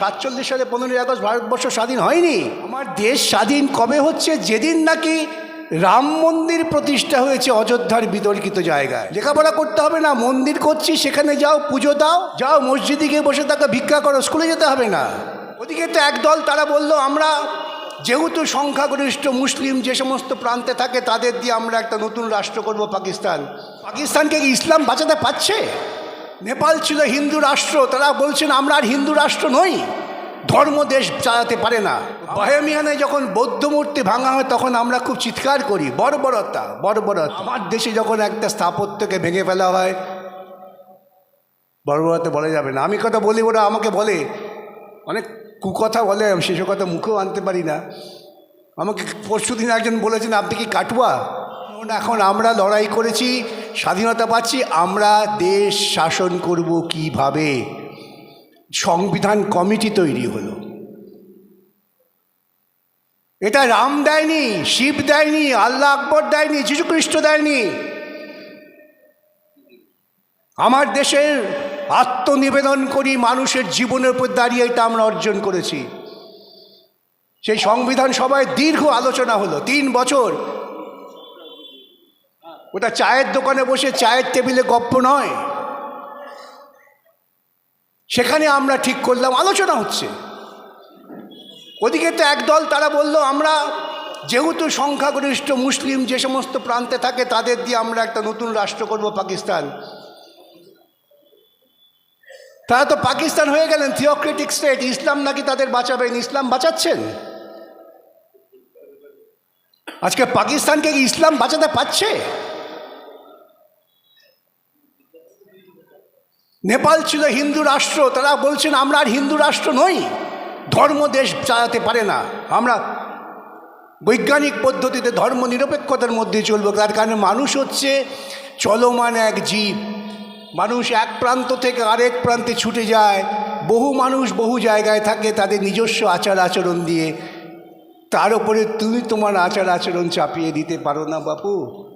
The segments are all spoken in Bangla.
সাতচল্লিশ সালে পনেরোই আগস্ট ভারতবর্ষ স্বাধীন হয়নি। আমার দেশ স্বাধীন কবে হচ্ছে? যেদিন নাকি রাম মন্দির প্রতিষ্ঠা হয়েছে অযোধ্যার বিতর্কিত জায়গায়। লেখাপড়া করতে হবে না, মন্দির করছি, সেখানে যাও, পুজো দাও, যাও, মসজিদে গিয়ে বসে থাকা, ভিক্ষা করো, স্কুলে যেতে হবে না। ওদিকে তো একদল তারা বলল, আমরা যেহেতু সংখ্যাগরিষ্ঠ মুসলিম যে সমস্ত প্রান্তে থাকে, তাদের দিয়ে আমরা একটা নতুন রাষ্ট্র করব পাকিস্তান। পাকিস্তানকে ইসলাম বাঁচাতে পারছে? নেপাল ছিল হিন্দু রাষ্ট্র, তারা বলছেন, আমরা আর হিন্দু রাষ্ট্র নই। ধর্ম দেশ চালাতে পারে না। বাহেমিয়ানে যখন বৌদ্ধ মূর্তি ভাঙা হয়, তখন আমরা খুব চিৎকার করি, বর্বরতা বর্বরতা। আমার দেশে যখন একটা স্থাপত্যকে ভেঙে ফেলা হয়, বর্বরতা বলা যাবে না। আমি কথা বলি ওরা আমাকে বলে, অনেক কুকথা বলে, আমি সেসব কথা মুখেও আনতে পারি না। আমাকে পরশু দিন একজন বলেছেন, আপনি কি কাটুয়া? এখন আমরা লড়াই করেছি স্বাধীনতা পাচ্ছি, আমরা দেশ শাসন করব কীভাবে? সংবিধান কমিটি তৈরি হলো। এটা রাম দেয়নি, শিব দেয়নি, আল্লাহ আকবর দেয়নি, যীশুখ্রিস্ট দেয়নি। আমার দেশের আত্মনিবেদন করি, মানুষের জীবনের উপর দাঁড়িয়ে এটা আমরা অর্জন করেছি। সেই সংবিধান সভায় দীর্ঘ আলোচনা হলো, তিন বছর। ওটা চায়ের দোকানে বসে চায়ের টেবিলে গপ্প নয়। সেখানে আমরা ঠিক করলাম, আলোচনা হচ্ছে। ওদিকে তো একদল তারা বলল, আমরা যেহেতু সংখ্যাগরিষ্ঠ মুসলিম যে সমস্ত প্রান্তে থাকে, তাদের দিয়ে আমরা একটা নতুন রাষ্ট্র করব পাকিস্তান। তারা তো পাকিস্তান হয়ে গেলেন, থিওক্রেটিক স্টেট, ইসলাম নাকি তাদের বাঁচাবেন ইসলাম বাঁচাচ্ছেন? আজকে পাকিস্তানকে ইসলাম বাঁচাতে পারছে? নেপাল ছিল হিন্দু রাষ্ট্র, তারা বলছেন, আমরা আর হিন্দু রাষ্ট্র নই। ধর্ম দেশ চালাতে পারে না। আমরা বৈজ্ঞানিক পদ্ধতিতে ধর্ম নিরপেক্ষতার মধ্যে চলবো। তার কারণে মানুষ হচ্ছে চলমান এক জীব। মানুষ এক প্রান্ত থেকে আরেক প্রান্তে ছুটে যায়। বহু মানুষ বহু জায়গায় থাকে তাদের নিজস্ব আচার আচরণ দিয়ে। তার উপরে তুমি তোমার আচার আচরণ চাপিয়ে দিতে পারো না, বাপু।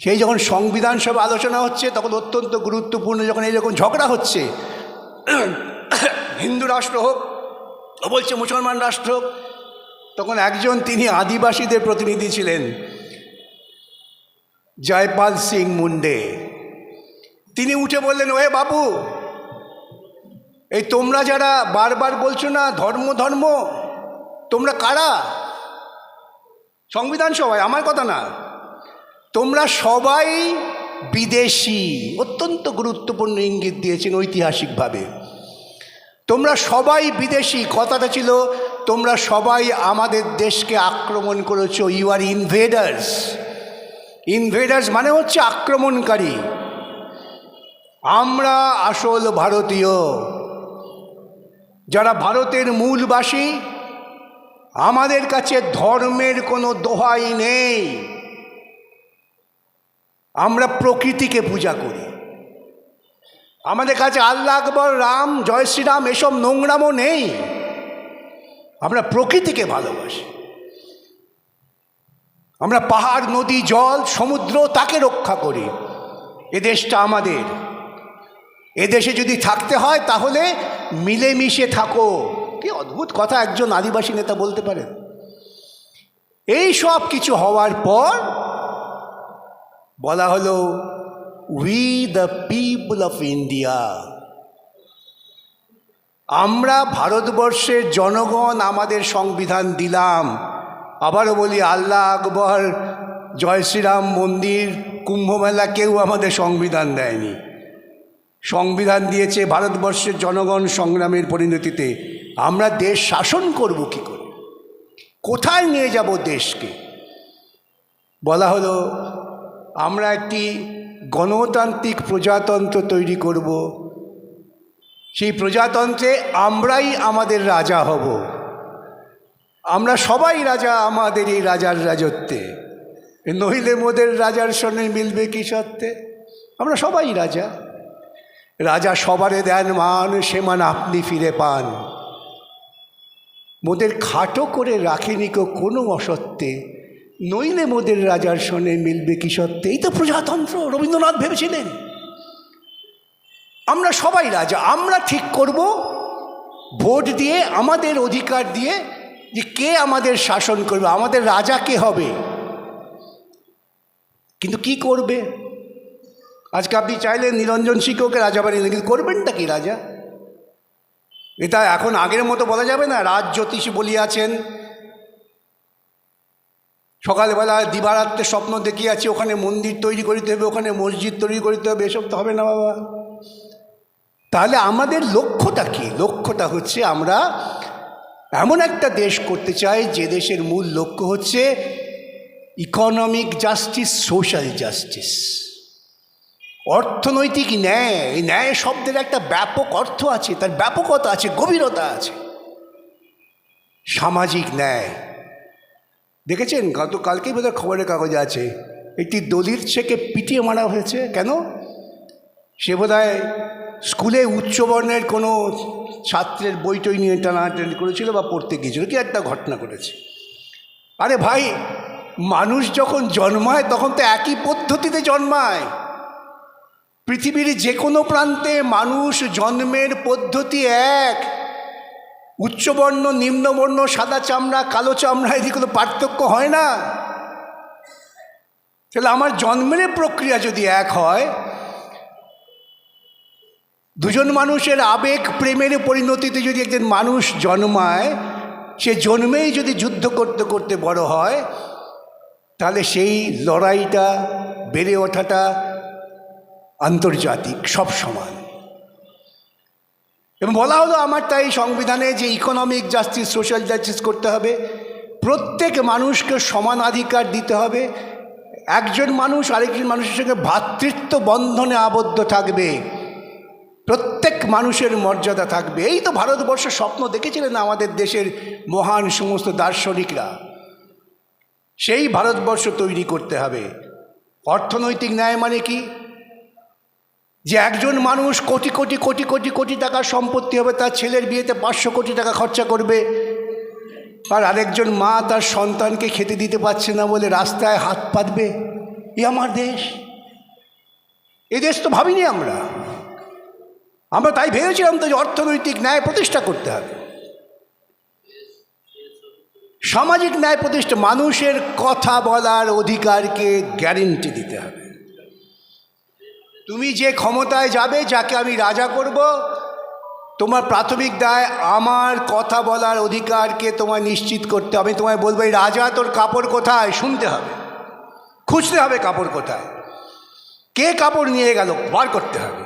সেই যখন সংবিধান সব আলোচনা হচ্ছে, তখন অত্যন্ত গুরুত্বপূর্ণ যখন এইরকম ঝগড়া হচ্ছে, হিন্দু রাষ্ট্র হোক, ও বলছে মুসলমান রাষ্ট্র হোক, তখন একজন তিনি আদিবাসীদের প্রতিনিধি ছিলেন, জয়পাল সিং মুন্ডে। তিনি উঠে বললেন, ওহে বাবু, এই তোমরা যারা বারবার বলছো না, ধর্ম ধর্ম, তোমরা কারা? সংবিধান সভায়, আমার কথা না। তোমরা সবাই বিদেশি। অত্যন্ত গুরুত্বপূর্ণ ইঙ্গিত দিয়েছেন ঐতিহাসিকভাবে। তোমরা সবাই বিদেশি, কথাটা ছিল, তোমরা সবাই আমাদের দেশকে আক্রমণ করেছ ইউ আর ইনভেডার্স ইনভেডার্স মানে হচ্ছে আক্রমণকারী। আমরা আসল ভারতীয়। যারা ভারতের মূলবাসী, আমাদের কাছে ধর্মের কোনো দোহাই নেই। আমরা প্রকৃতিকে পূজা করি। আমাদের কাছে আল্লাহ আকবর, রাম, জয় শ্রীরাম এসব নোংরামও নেই। আমরা প্রকৃতিকে ভালোবাসি। আমরা পাহাড়, নদী, জল, সমুদ্র তাকে রক্ষা করি। এ দেশটা আমাদের। এদেশে যদি থাকতে হয় তাহলে মিলেমিশে থাকো। কি অদ্ভুত কথা একজন আদিবাসী নেতা বলতে পারেন। এই সব কিছু হওয়ার পর বলা হলো we the people of India আমরা ভারতবর্ষের জনগণ আমাদের সংবিধান দিলাম। আবারও বলি, আল্লাহ আকবর, জয় শ্রীরাম মন্দির, কুম্ভমেলা কেউ আমাদের সংবিধান দেয়নি। সংবিধান দিয়েছে ভারতবর্ষের জনগণ সংগ্রামের পরিণতিতে। আমরা দেশ শাসন করব কি করে? কোথায় নিয়ে যাব দেশকে? বলা হলো আমরা একটি গণতান্ত্রিক প্রজাতন্ত্র তৈরি করব। সেই প্রজাতন্ত্রে আমরাই আমাদের রাজা হব। আমরা সবাই রাজা, আমাদের এই রাজার রাজত্বে। নহিলে মোদের রাজার সঙ্গে মিলবে কি সত্ত্বে আমরা সবাই রাজা। রাজা সবারে দেন মান, সে মান আপনি ফিরে পান। মোদের খাটো করে রাখেনি কো কোনো অসত্ত্বে নইলে মোদের রাজার সনে মিলবে কি সত্ত্বে এই তো প্রজাতন্ত্র, রবীন্দ্রনাথ ভেবেছিলেন। আমরা সবাই রাজা, আমরা ঠিক করব ভোট দিয়ে, আমাদের অধিকার দিয়ে যে কে আমাদের শাসন করবে, আমাদের রাজা কে হবে। কিন্তু কি করবে? আজকে আপনি চাইলেন নিরঞ্জন শিক্ষককে রাজা বানিয়ে কিন্তু করবেনটা কি রাজা? এটা এখন আগের মতো বলা যাবে না। রাজ জ্যোতিষ বলিয়াছেন সকালবেলা দিবারাত্রে স্বপ্ন দেখিয়াছি, ওখানে মন্দির তৈরি করিতে হবে, ওখানে মসজিদ তৈরি করিতে হবে, এসব তো হবে না বাবা। তাহলে আমাদের লক্ষ্যটা কি? লক্ষ্যটা হচ্ছে আমরা এমন একটা দেশ করতে চাই, যে দেশের মূল লক্ষ্য হচ্ছে ইকোনমিক জাস্টিস সোশ্যাল জাস্টিস অর্থনৈতিক ন্যায়, এই ন্যায় শব্দের একটা ব্যাপক অর্থ আছে, তার ব্যাপকতা আছে, গভীরতা আছে। সামাজিক ন্যায় দেখেছেন? গত কালকেই বোধহয় খবরের কাগজে আছে। একটি দলিত ছেকে পিটিয়ে মারা হয়েছে। কেন? সে বোধহয় স্কুলে উচ্চবর্ণের কোনো ছাত্রের বই টই নিয়ে টানাটানি করেছিল বা পড়তে গিয়েছিল। কি একটা ঘটনা ঘটেছে। আরে ভাই, মানুষ যখন জন্মায়, তখন তো একই পদ্ধতিতে জন্মায়। পৃথিবীর যে কোনো প্রান্তে মানুষ জন্মের পদ্ধতি এক। উচ্চবর্ণ, নিম্নবর্ণ, সাদা চামড়া, কালো চামড়া, এদিকে কোনো পার্থক্য হয় না। তাহলে আমার জন্মের প্রক্রিয়া যদি এক হয়, দুজন মানুষের আবেগ, প্রেমের পরিণতিতে যদি একজন মানুষ জন্মায়, সে জন্মেই যদি যুদ্ধ করতে করতে বড় হয়, তাহলে সেই লড়াইটা বেড়ে ওঠাটা আন্তর্জাতিক, সব সমান। এবং বলা হলো আমার তাই সংবিধানে যে ইকোনমিক জাস্টিস সোশ্যাল জাস্টিস করতে হবে, প্রত্যেক মানুষকে সমান অধিকার দিতে হবে, একজন মানুষ আরেকজন মানুষের সঙ্গে ভ্রাতৃত্ব বন্ধনে আবদ্ধ থাকবে, প্রত্যেক মানুষের মর্যাদা থাকবে। এই তো ভারতবর্ষ স্বপ্ন দেখেছিলেন আমাদের দেশের মহান সমস্ত দার্শনিকরা। সেই ভারতবর্ষ তৈরি করতে হবে। অর্থনৈতিক ন্যায় মানে কি? যে একজন মানুষ কোটি কোটি কোটি কোটি কোটি টাকার সম্পত্তি হবে, তার ছেলের বিয়েতে পাঁচশো কোটি টাকা খরচা করবে। আর আরেকজন মা তার সন্তানকে খেতে দিতে পারছে না বলে রাস্তায় হাত পাতবে। এ আমার দেশ। এ দেশ তো ভাবিনি আমরা। আমরা তাই ভেবেছিলাম তো যে অর্থনৈতিক ন্যায় প্রতিষ্ঠা করতে হবে। সামাজিক ন্যায় প্রতিষ্ঠা মানুষের কথা বলার অধিকারকে গ্যারেন্টি দিতে হবে। তুমি যে ক্ষমতায় যাবে, যাকে আমি রাজা করব, তোমার প্রাথমিক দায় আমার কথা বলার অধিকারকে তোমায় নিশ্চিত করতে হবে। আমি তোমায় বলব, এই রাজা, তোর কাপড় কোথায়? শুনতে হবে। খুঁজতে হবে কাপড় কোথায়। কে কাপড় নিয়ে গেল? বার করতে হবে।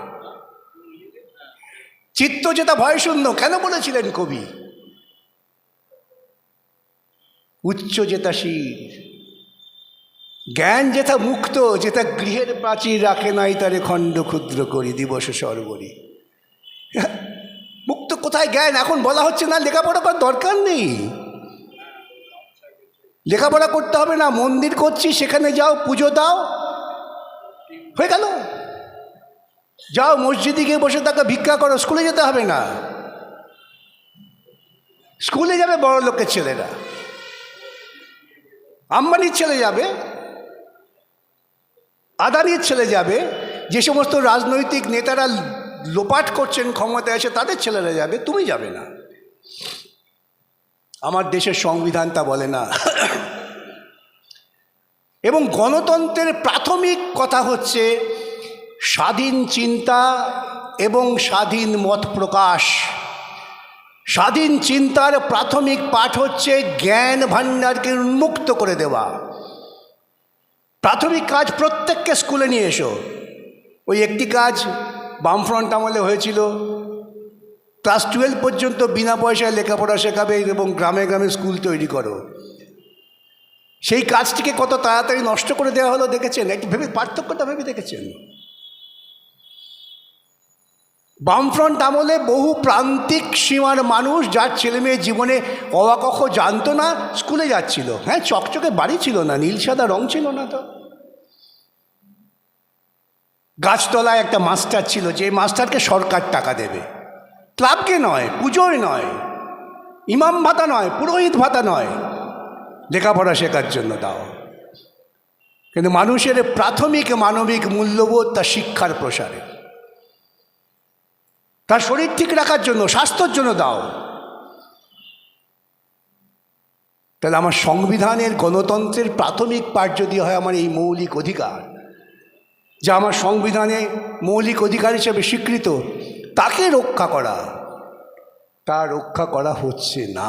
চিত্ত যেটা ভয় শূন্য কেন বলেছিলেন কবি? উচ্চ যেতাশীল জ্ঞান যেথা মুক্ত, যেথা গৃহের প্রাচীর রাখে নাই, তারে খণ্ড ক্ষুদ্র করি, দিবস সর্বরি। মুক্ত কোথায় জ্ঞান? এখন বলা হচ্ছে না, লেখাপড়া করার দরকার নেই। লেখাপড়া করতে হবে না, মন্দির করছি, সেখানে যাও, পুজো দাও। হয়ে গেল। যাও, মসজিদে গিয়ে বসে থাকা, ভিক্ষা করো, স্কুলে যেতে হবে না। স্কুলে যাবে বড় লোকের ছেলেরা। আম্বানির ছেলে যাবে। আদানির ছেলে যাবে, যে সমস্ত রাজনৈতিক নেতারা লোপাট করছেন ক্ষমতায় এসে তাদের ছেলেরা যাবে, তুমি যাবে না। আমার দেশের সংবিধান তা বলে না। এবং গণতন্ত্রের প্রাথমিক কথা হচ্ছে স্বাধীন চিন্তা এবং স্বাধীন মত প্রকাশ। স্বাধীন চিন্তার প্রাথমিক পাঠ হচ্ছে জ্ঞান ভাণ্ডারকে উন্মুক্ত করে দেওয়া। প্রাথমিক কাজ প্রত্যেককে স্কুলে নিয়ে এসো। ওই একটি কাজ বামফ্রন্ট আমলে হয়েছিল। ক্লাস টুয়েলভ পর্যন্ত বিনা পয়সায় লেখাপড়া শেখাবে এবং গ্রামে গ্রামে স্কুল তৈরি করো। সেই কাজটিকে কত তাড়াতাড়ি নষ্ট করে দেওয়া হলো দেখেছেন? একটু ভেবে, পার্থক্যটা ভেবে দেখেছেন? বামফ্রন্ট আমলে বহু প্রান্তিক সীমার মানুষ যার ছেলে মেয়ে জীবনে অবাকখ জানতো না, স্কুলে যাচ্ছিল। হ্যাঁ চকচকে বাড়ি ছিল না, নীল, সাদা রং ছিল না তো। গাছতলায় একটা মাস্টার ছিল, যে মাস্টারকে সরকার টাকা দেবে। ক্লাবকে নয়, পুজোয় নয়, ইমাম ভাতা নয়, পুরোহিত ভাতা নয়, লেখাপড়া শেখার জন্য দাও। কিন্তু মানুষের প্রাথমিক মানবিক মূল্যবোধ তার শিক্ষার প্রসারে। তার শরীর ঠিক রাখার জন্য, স্বাস্থ্যর জন্য দাও। তাহলে আমার সংবিধানের গণতন্ত্রের প্রাথমিক পাঠ যদি হয়, আমার এই মৌলিক অধিকার। যা আমার সংবিধানে মৌলিক অধিকার হিসেবে স্বীকৃত, তাকে রক্ষা করা। তা রক্ষা করা হচ্ছে না।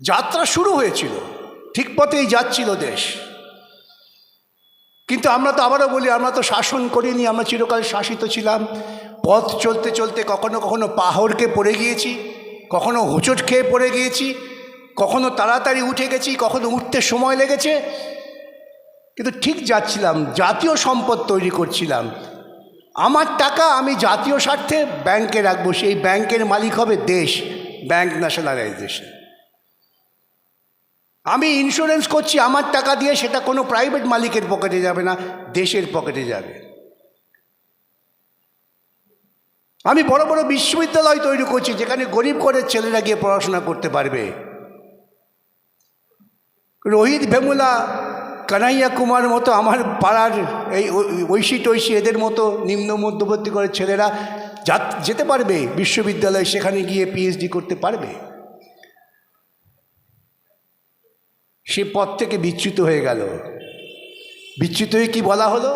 যাত্রা শুরু হয়েছিল, ঠিক পথেই যাচ্ছিল দেশ। কিন্তু আমরা তো আবারও বলি, আমরা তো শাসন করিনি, আমরা চিরকাল শাসিত ছিলাম। পথ চলতে চলতে কখনো কখনো পাহড়কে পড়ে গিয়েছি, কখনো হোঁচট খেয়ে পড়ে গিয়েছি, কখনো তাড়াতাড়ি উঠে গেছি, কখনো উঠতে সময় লেগেছে। কিন্তু ঠিক যাচ্ছিলাম, জাতীয় সম্পদ তৈরি করছিলাম। আমার টাকা আমি জাতীয় স্বার্থে ব্যাংকে রাখব, সেই ব্যাংকের মালিক হবে দেশ, ব্যাংক ন্যাশনালাইজেশন। আমি ইন্স্যুরেন্স করছি, আমার টাকা দিয়ে সেটা কোনো প্রাইভেট মালিকের পকেটে যাবে না, দেশের পকেটে যাবে। আমি বড় বড় বিশ্ববিদ্যালয় তৈরি করছি, যেখানে গরিব করে ছেলেরা গিয়ে পড়াশোনা করতে পারবে। রোহিত ভেমুলা কানাইয়া কুমার মতো আমার পাড়ার এই ঐশী টৈশী এদের মতো নিম্ন মধ্যবর্তী করে ছেলেরা যা যেতে পারবে, বিশ্ববিদ্যালয়ে সেখানে গিয়ে পিএইচডি করতে পারবে। সে পথ থেকে বিচ্যুত হয়ে গেল। বিচ্যুত হয়ে কি বলা হলো?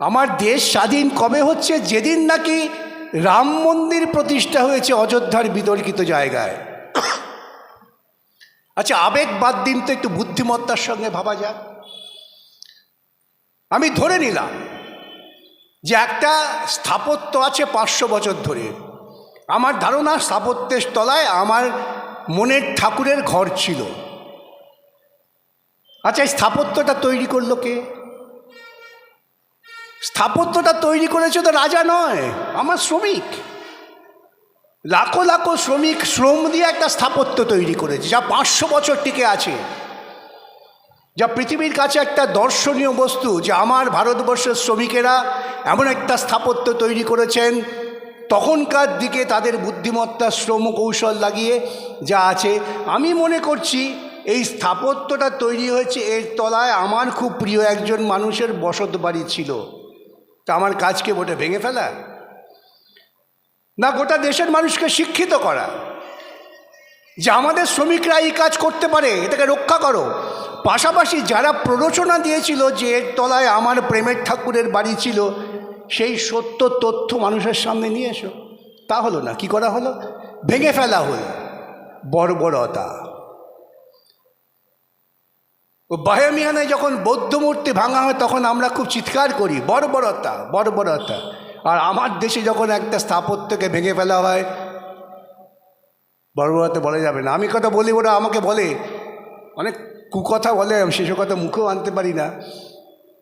আমার দেশ স্বাধীন কবে হচ্ছে? যেদিন নাকি রাম মন্দির প্রতিষ্ঠা হয়েছে অযোধ্যার বিতর্কিত জায়গায়। আচ্ছা আবেগ বাদ দিন তো একটু বুদ্ধিমত্তার সঙ্গে ভাবা যাক। আমি ধরে নিলাম যে একটা স্থাপত্য আছে পাঁচশো বছর ধরে। আমার ধারণা স্থাপত্যের তলায় আমার মনের ঠাকুরের ঘর ছিল। আচ্ছা এই স্থাপত্যটা তৈরি করল কে? স্থাপত্যটা তৈরি করেছে তো রাজা নয়, আমার শ্রমিক। লাখো লাখো শ্রমিক শ্রম দিয়ে একটা স্থাপত্য তৈরি করেছে, যা পাঁচশো বছর টিকে আছে। যা পৃথিবীর কাছে একটা দর্শনীয় বস্তু, যে আমার ভারতবর্ষের শ্রমিকেরা এমন একটা স্থাপত্য তৈরি করেছেন, তখনকার দিকে তাদের বুদ্ধিমত্তা শ্রম কৌশল লাগিয়ে যা আছে। আমি মনে করছি, এই স্থাপত্যটা তৈরি হয়েছে, এর তলায় আমার খুব প্রিয় একজন মানুষের বসত বাড়ি ছিল। তা আমার কাজকে বটে, ভেঙে ফেলা? না, গোটা দেশের মানুষকে শিক্ষিত করা। যে আমাদের শ্রমিকরা এই কাজ করতে পারে, এটাকে রক্ষা করো। পাশাপাশি যারা প্ররোচনা দিয়েছিল যে এর তলায় আমার প্রেমের ঠাকুরের বাড়ি ছিল, সেই সত্য তথ্য মানুষের সামনে নিয়ে এসো। তা হলো না, কি করা হলো? ভেঙে ফেলা হলো বর্বরতা। ও বাহমিয়ানায় যখন বৌদ্ধ মূর্তি ভাঙা হয়, তখন আমরা খুব চিৎকার করি, বর্বরতা বর্বরতা। আর আমার দেশে যখন একটা স্থাপত্যকে ভেঙে ফেলা হয় বর্বরতা বলা যাবে না। আমি কথা বলি ওরা আমাকে বলে। অনেক কুকথা বলে, আমি সেসব কথা মুখেও আনতে পারি না।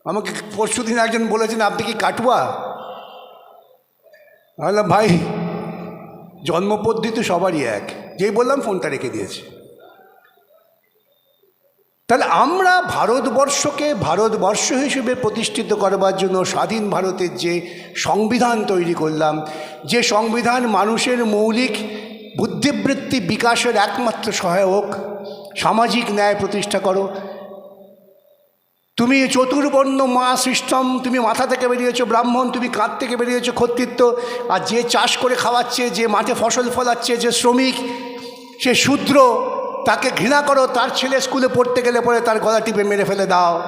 আমাকে পরশু দিন একজন বলেছেন, আপনি কি কাটুয়া? বললাম, ভাই, জন্মপদ্ধতি সবারই এক। যেই বললাম, ফোনটা রেখে দিয়েছে। তাহলে আমরা ভারতবর্ষকে ভারতবর্ষ হিসেবে প্রতিষ্ঠিত করবার জন্য স্বাধীন ভারতের যে সংবিধান তৈরি করলাম, যে সংবিধান মানুষের মৌলিক বুদ্ধিবৃত্তি বিকাশের একমাত্র সহায়ক সামাজিক ন্যায় প্রতিষ্ঠা করো। তুমি চতুর্বর্ণ মা সিস্টেম তুমি মাথা থেকে বেরিয়েছো ব্রাহ্মণ, তুমি কাঁধ থেকে বেরিয়েছো কর্তৃত্ব আর যে চাষ করে খাওয়াচ্ছে, যে মাঠে ফসল ফলাচ্ছে, যে শ্রমিক, সে শূদ্র তাকে ঘৃণা করো, তার ছেলে স্কুলে পড়তে গেলে পরে তার গলা টিপে মেরে ফেলে দাও।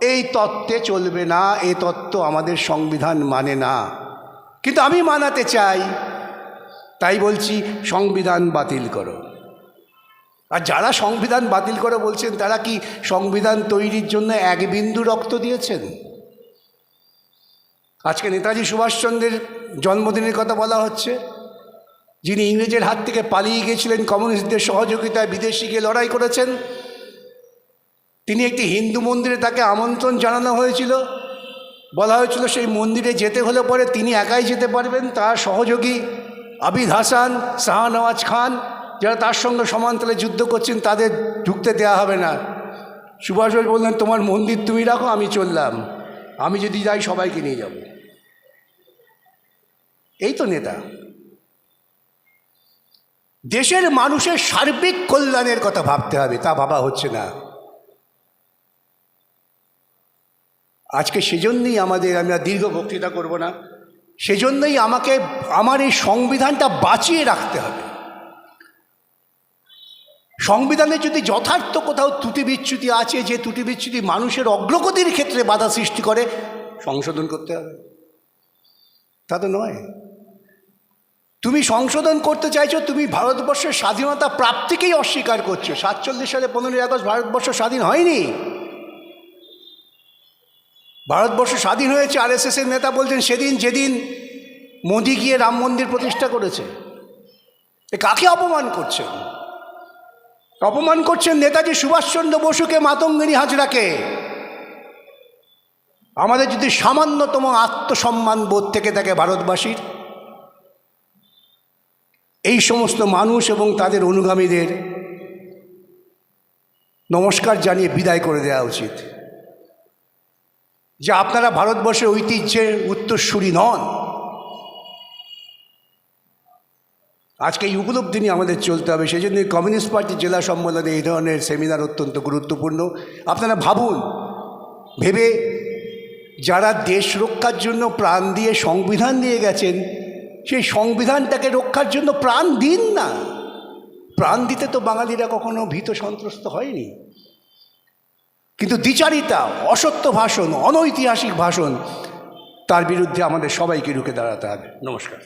এই তত্ত্বে চলবে না এই তত্ত্ব আমাদের সংবিধান মানে না। কিন্তু আমি মানাতে চাই। তাই বলছি, সংবিধান বাতিল করো। আর যারা সংবিধান বাতিল করে বলছেন, তারা কি সংবিধান তৈরির জন্য এক বিন্দু রক্ত দিয়েছেন? আজকে নেতাজি সুভাষচন্দ্রের জন্মদিনের কথা বলা হচ্ছে। যিনি ইংরেজের হাত থেকে পালিয়ে গিয়েছিলেন কমিউনিস্টদের সহযোগিতায় বিদেশি গিয়ে লড়াই করেছেন, তিনি একটি হিন্দু মন্দিরে তাকে আমন্ত্রণ জানানো হয়েছিল। বলা হয়েছিল সেই মন্দিরে যেতে হলে পরে তিনি একাই যেতে পারবেন। তার সহযোগী আবিদ হাসান, শাহনওয়াজ খান, যারা তার সঙ্গে সমান্তলে যুদ্ধ করছেন, তাদের ঢুকতে দেওয়া হবে না। সুভাষ বললেন, তোমার মন্দির তুমি রাখো, আমি চললাম। আমি যদি যাই, সবাইকে নিয়ে যাব। এই তো নেতা। দেশের মানুষের সার্বিক কল্যাণের কথা ভাবতে হবে, তা ভাবা হচ্ছে না। আজকে সেজন্যই আমাদের, আমরা দীর্ঘ বক্তৃতা করব না, সেজন্যই আমাকে, আমার এই সংবিধানটা বাঁচিয়ে রাখতে হবে। সংবিধানে যদি যথার্থ কোথাও ত্রুটি বিচ্যুতি আছে, যে ত্রুটি বিচ্যুতি মানুষের অগ্রগতির ক্ষেত্রে বাধা সৃষ্টি করে, সংশোধন করতে হবে। তা তো নয়। তুমি সংশোধন করতে চাইছো, তুমি ভারতবর্ষের স্বাধীনতা প্রাপ্তিকেই অস্বীকার করছ। সাতচল্লিশ সালে পনেরোই আগস্ট ভারতবর্ষ স্বাধীন হয়নি। ভারতবর্ষ স্বাধীন হয়েছে আর এস এর নেতা বলছেন, সেদিন, যেদিন মোদি গিয়ে রাম মন্দির প্রতিষ্ঠা করেছে। এ কাকে অপমান করছেন? অপমান করছেন নেতাজি সুভাষচন্দ্র বসুকে, মাতঙ্গিনী হাজরাকে। আমাদের যদি সামান্যতম আত্মসম্মান বোধ থেকে থাকে ভারতবাসীর এই সমস্ত মানুষ এবং তাদের অনুগামীদের নমস্কার জানিয়ে বিদায় করে দেওয়া উচিত। যে আপনারা ভারতবর্ষের ঐতিহ্যের উত্তরসূরি নন। আজকে এই উপলব্ধি নিয়ে আমাদের চলতে হবে সেই জন্য কমিউনিস্ট পার্টি জেলা সম্মেলনে এই ধরনের সেমিনার অত্যন্ত গুরুত্বপূর্ণ। আপনারা ভাবুন, ভেবে যারা দেশ রক্ষার জন্য প্রাণ দিয়ে সংবিধান দিয়ে গেছেন সেই সংবিধানটাকে রক্ষার জন্য প্রাণ দিন না। প্রাণ দিতে তো বাঙালিরা কখনো ভীত সন্ত্রস্ত হয়নি। কিন্তু দ্বিচারিতা, অসত্য ভাষণ, অনৈতিহাসিক ভাষণ, তার বিরুদ্ধে আমাদের সবাইকে রুখে দাঁড়াতে হবে। নমস্কার।